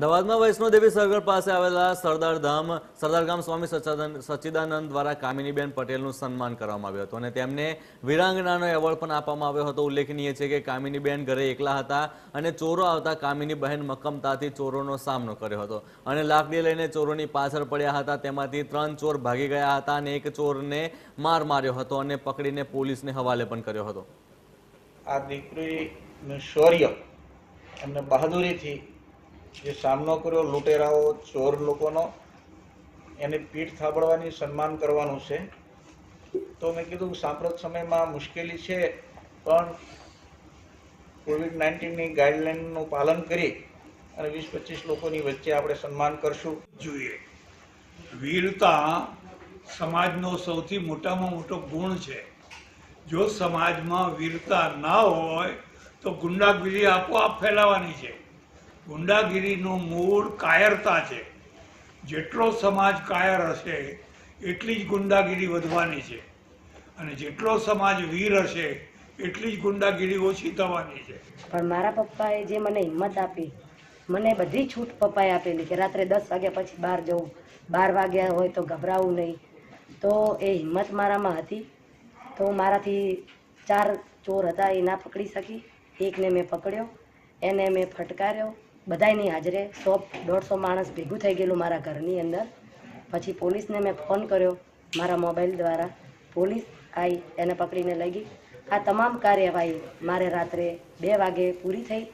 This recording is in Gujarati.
અમદાવાદમાં વૈષ્ણોદેવી સર્કલ પાસે આવેલા સરદાર ધામ, સરદાર ગામ સ્વામી સચ્ચિદાનંદ દ્વારા કામિનીબેન પટેલનું સન્માન કરવામાં આવ્યું હતું અને તેમને વિરાંગનાનો એવોર્ડ પણ આપવામાં આવ્યો હતો. ઉલ્લેખનીય છે કે કામિનીબેન ઘરે એકલા હતા અને ચોરો આવતા કામિની બહેન મક્કમતાથી ચોરોનો સામનો કર્યો હતો અને લાકડી લઈને ચોરોની પાછળ પડ્યા હતા. તેમાંથી ત્રણ ચોર ભાગી ગયા હતા અને એક ચોરને માર માર્યો હતો અને પકડીને પોલીસને હવાલે પણ કર્યો હતો. આ દીકરીનું શૌર્ય એમને બહાદુરીથી જે સામનો કર્યો, લૂંટેરાઓ, ચોર લોકોનો, એને પીઠ થાબડવાની સન્માન કરવાનું છે. તો મેં કીધું, સાંપ્રત સમયમાં મુશ્કેલી છે, પણ કોવિડ નાઇન્ટીનની ગાઈડલાઇનનું પાલન કરી અને વીસ પચીસ લોકોની વચ્ચે આપણે સન્માન કરશું. જોઈએ. વીરતા સમાજનો સૌથી મોટામાં મોટો ગુણ છે. જો સમાજમાં વીરતા ના હોય, તો ગુંડાગીરી આપોઆપ ફેલાવાની છે. ગુંડાગીરીનું મૂળ કાયરતા છે. જેટલો સમાજ કાયર હશે, એટલી જ ગુંડાગીરી વધવાની છે. અને જેટલો સમાજ વીર હશે, એટલી જ ગુંડાગીરી ઓછી થવાની છે. પણ મારા પપ્પાએ જે મને હિંમત આપી, મને બધી છૂટ પપ્પાએ આપેલી કે રાત્રે દસ વાગ્યા પછી બહાર જવું, બાર વાગ્યા હોય તો ગભરાવું નહીં. તો એ હિંમત મારામાં હતી. તો મારાથી ચાર ચોર હતા, એ ના પકડી શકી. એકને મેં પકડ્યો, એને મેં ફટકાર્યો. બધાયની હાજરે. સો, દોઢસો માણસ ભેગું થઈ ગયેલું મારા ઘરની અંદર. પછી પોલીસને મેં ફોન કર્યો મારા મોબાઈલ દ્વારા. પોલીસ આવી એને પકડીને લઈ ગઈ. આ તમામ કાર્યવાહી મારે રાત્રે બે વાગે પૂરી થઈ.